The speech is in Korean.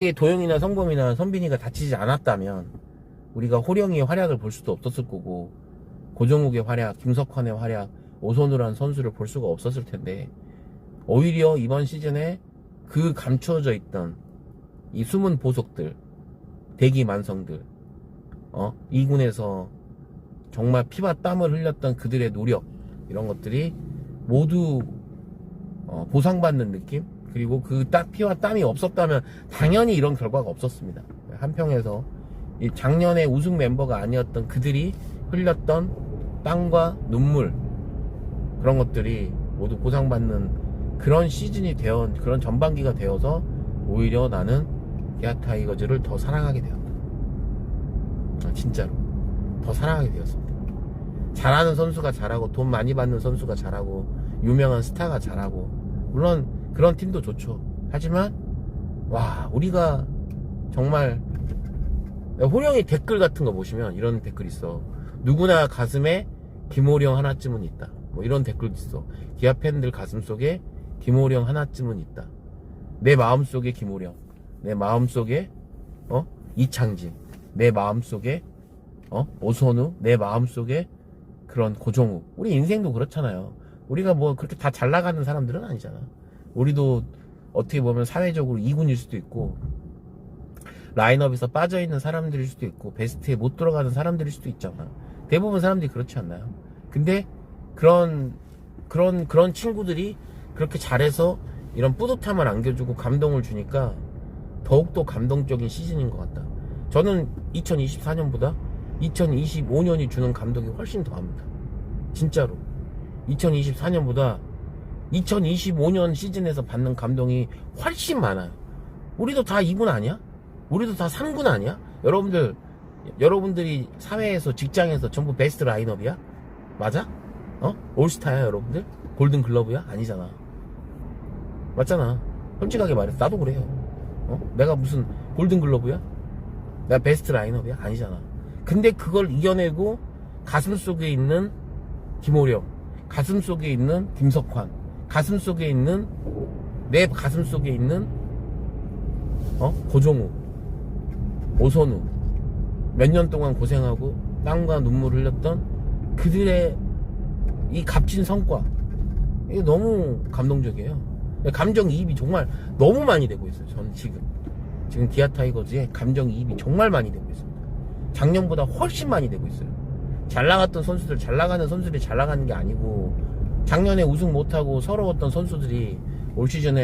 도영이나 성범이나 선빈이가 다치지 않았다면 우리가 호령이의 활약을 볼 수도 없었을 거고 고정욱의 활약, 김석환의 활약, 오선우라는 선수를 볼 수가 없었을 텐데 오히려 이번 시즌에 그 감추어져 있던 이 숨은 보석들, 대기 만성들, 어? 이군에서 정말 피와 땀을 흘렸던 그들의 노력 이런 것들이 모두 어, 보상받는 느낌 그리고 그 땀, 피와 땀이 없었다면 당연히 이런 결과가 없었습니다. 한평에서 이 작년에 우승 멤버가 아니었던 그들이 흘렸던 땀과 눈물 그런 것들이 모두 보상받는 그런 시즌이 되어 그런 전반기가 되어서 오히려 나는 기아 타이거즈를 더 사랑하게 되었다. 아, 진짜로 더 사랑하게 되었습니다. 잘하는 선수가 잘하고 돈 많이 받는 선수가 잘하고 유명한 스타가 잘하고 물론 그런 팀도 좋죠. 하지만 와 우리가 정말 호령이 댓글 같은 거 보시면 이런 댓글 있어. 누구나 가슴에 김호령 하나쯤은 있다. 뭐 이런 댓글도 있어. 기아 팬들 가슴 속에 김호령 하나쯤은 있다. 내 마음 속에 김호령, 내 마음 속에 어 이창진, 내 마음 속에 어 오선우, 내 마음 속에 그런 고종욱. 우리 인생도 그렇잖아요. 우리가 뭐 그렇게 다 잘 나가는 사람들은 아니잖아. 우리도 어떻게 보면 사회적으로 이군일 수도 있고 라인업에서 빠져있는 사람들일 수도 있고 베스트에 못 들어가는 사람들일 수도 있잖아. 대부분 사람들이 그렇지 않나요? 근데 그런 그런 그런 친구들이 그렇게 잘해서 이런 뿌듯함을 안겨주고 감동을 주니까 더욱더 감동적인 시즌인 것 같다. 저는 2024년보다 2025년이 주는 감동이 훨씬 더합니다. 진짜로. 2024년보다 2025년 시즌에서 받는 감동이 훨씬 많아요. 우리도 다 2군 아니야? 우리도 다 3군 아니야? 여러분들, 여러분들이 사회에서, 직장에서 전부 베스트 라인업이야? 맞아? 어? 올스타야, 여러분들? 골든 글러브야? 아니잖아. 맞잖아. 솔직하게 말해서 나도 그래요. 어? 내가 무슨 골든 글러브야? 내가 베스트 라인업이야? 아니잖아. 근데 그걸 이겨내고 가슴 속에 있는 김호령, 가슴 속에 있는 김석환, 가슴 속에 있는 내 가슴 속에 있는 어? 고종우 오선우. 몇 년 동안 고생하고 땀과 눈물 흘렸던 그들의 이 값진 성과. 이게 너무 감동적이에요. 감정 이입이 정말 너무 많이 되고 있어요 저는 지금. 지금 기아 타이거즈에 감정 이입이 정말 많이 되고 있습니다. 작년보다 훨씬 많이 되고 있어요. 잘 나갔던 선수들 잘 나가는 선수들이 잘 나가는 게 아니고 작년에 우승 못하고 서러웠던 선수들이 올 시즌에